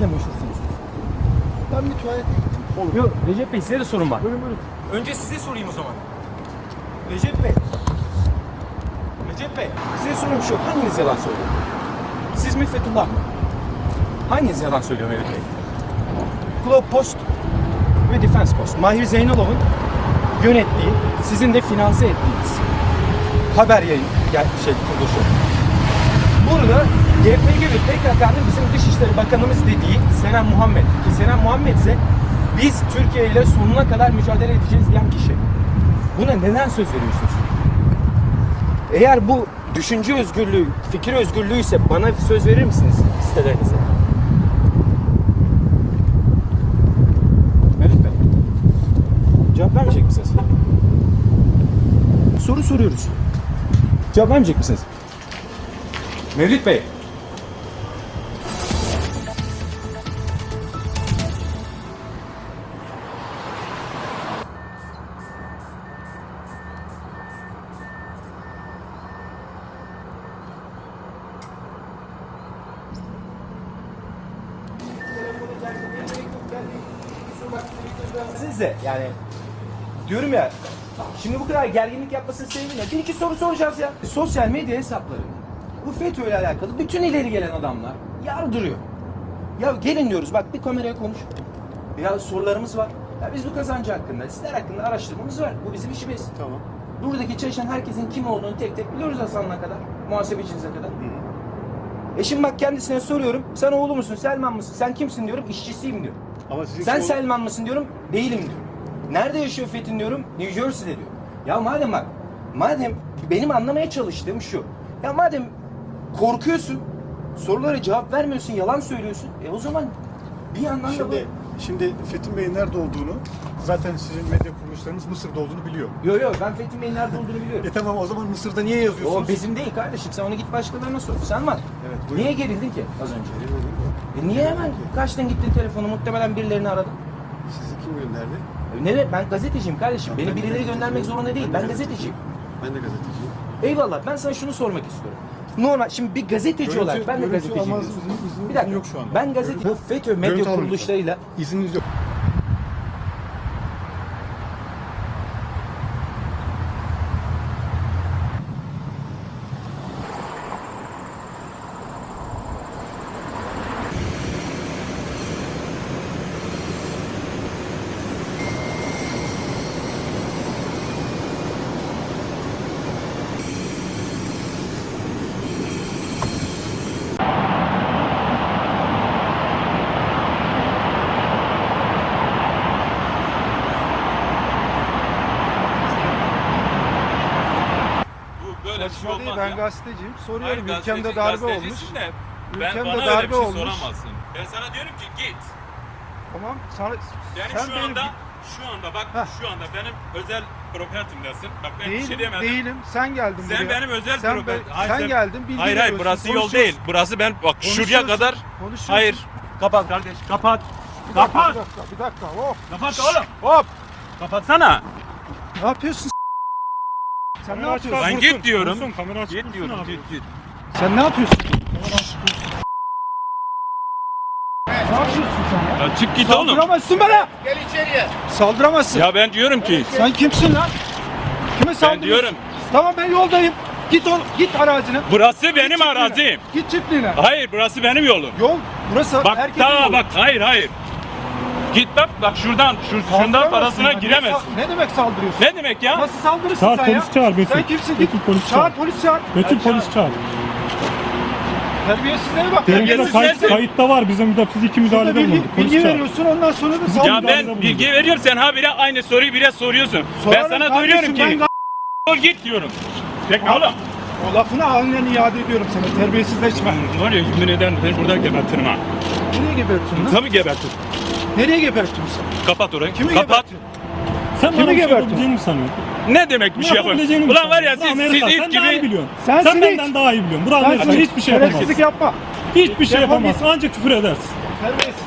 tuvaletsizle meşhursunuz. Ben bir tuvalete gittim. Olur. Yok Recep Bey size de sorun var. Buyurun buyurun. Önce size sorayım o zaman. Recep Bey. Recep Bey. Size sorum şu. Hanginiz yalan söylüyor? Siz mi Fethullah mı? Hanginiz yalan söylüyor Mehmet Bey? Globe Post ve Defense Post. Mahir Zeynalov'un yönettiği, sizin de finanse ettiğiniz haber yayın yani şey kuruluşu. Burada GPG ve PKK'nın bizim Dışişleri Bakanımız dediği Senem Muhammed. Ki Senem Muhammed ise biz Türkiye ile sonuna kadar mücadele edeceğiz diyen kişi. Buna neden söz veriyorsunuz? Eğer bu düşünce özgürlüğü, fikir özgürlüğü ise bana söz verir misiniz sitelerinize? Mehmet Bey. Cevap vermeyecek misiniz? Soru soruyoruz. Cevap vermeyecek misiniz? Mevlüt Bey. Siz de yani diyorum ya şimdi bu kadar gerginlik yapmasını sevdim ya. Bir iki soru soracağız ya. Sosyal medya hesapları bu FETÖ ile alakalı bütün ileri gelen adamlar yardırıyor. Ya gelin diyoruz bak bir kameraya konuş. Ya sorularımız var. Ya biz bu kazancı hakkında, sizler hakkında araştırmamız var. Bu bizim işimiz. Tamam. Buradaki çalışan herkesin kim olduğunu tek tek biliyoruz Hasan'la kadar. Muhasebecinize kadar. E şimdi bak kendisine soruyorum. Sen oğlu musun, Selman mısın? Sen kimsin diyorum. İşçisiyim diyor. Ama sizin Sen Selman mısın diyorum. Değilim diyor. Nerede yaşıyor Fethin diyorum. New Jersey'de diyor. Ya madem bak. Madem benim anlamaya çalıştığım şu. Ya madem korkuyorsun. Sorulara cevap vermiyorsun. Yalan söylüyorsun. E o zaman bir yandan da bu... Şimdi, şimdi Fethin Bey'in nerede olduğunu zaten sizin medya kuruluşlarınız Mısır'da olduğunu biliyor. Yo yo ben Fethin Bey'in nerede olduğunu biliyorum. E tamam o zaman Mısır'da niye yazıyorsunuz? O bizim değil kardeşim. Sen onu git başkalarına sor. Sen var. Evet, buyurun. Niye gerildin ki az önce? E niye hemen kaçtın gittin telefonu muhtemelen birilerini aradın. Kim gönderdi? E ne ben gazeteciyim kardeşim. Beni birileri göndermek zorunda değil. Ben gazeteciyim. Ben de gazeteciyim. Eyvallah ben sana şunu sormak istiyorum. Normal şimdi bir gazeteci Görüntü- olarak ben de görüntü gazeteciyim. almaz, diyorsun. izin- izin- bir dakika izin yok şu anda. ben gazete bu FETÖ medya Görüntü alın kuruluşlarıyla İzniniz yok. Bir şey Saçma değil, olmaz ben ya. gazeteciyim. Hayır, Soruyorum gazeteci- ülkemde darbe olmuş. De, ben Ülkemde bana öyle darbe bir şey olmuş. soramazsın. Ben sana diyorum ki git. Tamam sana Yani sen şu benim anda şu anda bak Heh. şu anda benim özel propertimdesin. Bak ben bir değilim, şey demedim. değilim. Sen geldin Sen buraya. benim özel sen, propertim. ben- sen geldin bilgi Hayır hayır burası yol değil. Burası ben bak şuraya kadar. Hayır. Kapat kardeş. Kapat. Bir Kapat. Bir dakika, bir dakika. Hop, Kapat oğlum. hop. Kapatsana. Ne yapıyorsun? Sen ne yapıyorsun? Ben git diyorum. Dursun, kamera açık Git diyorum. abi. Git git. Sen ne yapıyorsun? Ne yapıyorsun sen ya? Ya çık git oğlum. Saldıramazsın bana. Gel içeriye. Saldıramazsın. Ya ben diyorum ki Sen kimsin lan? Kime saldırıyorsun? diyorum. Tamam ben yoldayım. Git ol, git arazine. burası Git benim çiftliğine. arazim. Git çiftliğine. Hayır burası benim yolum. Yol burası Bak herkesin daha yolu. bak hayır hayır. Git bak bak şuradan şu şundan parasına ya. Ne Ne demek saldırıyorsun? Ne demek ya? Nasıl saldırırsın Çağır, sen polis ya? çağır, Betül. Sen kimsin? Betül, Git. polis çağır çağır. polis çağır. Betül Hadi polis çağır. çağır. Terbiyesizlere bak. Benimki de Terbiyesiz kayıt, sensin. kayıtta var. Bizim müdafiziki Burada müdahalede bilgi, bulunduk. Polis bilgi çağır. veriyorsun ondan sonra da Ya saldırıyorsun. ben bilgi veriyorum sen ha bire aynı soruyu bire soruyorsun. ben Sorarım sana kardeşim, söylüyorum ki ben ol git diyorum. Peki oğlum. O lafını halinden iade ediyorum sana. Terbiyesizleşme. Var ya yemin ederim seni burada gebertirim ha. Nereye gebertiyorsun lan? Tabii gebertirim. Nereye gebertiyorsun sen? Kapat orayı. Kimi Kapat. gebertiyorsun? Sen Kimi bana bir şey gebertin? yapabileceğini mi sanıyorsun? Ne demek bir şey? Yapabileceğini mi Ulan var ya sanıyorsun? siz, Amerika, siz sen it daha iyi gibi biliyorsun. Sen Sen sinik. benden daha iyi biliyorsun. Burası Sen Amerika. sinik. Hiçbir şey yapamazsın. Şerefsizlik yapma. Hiçbir şey Defol yapamazsın. Ancak küfür edersin. Terbiyesiz.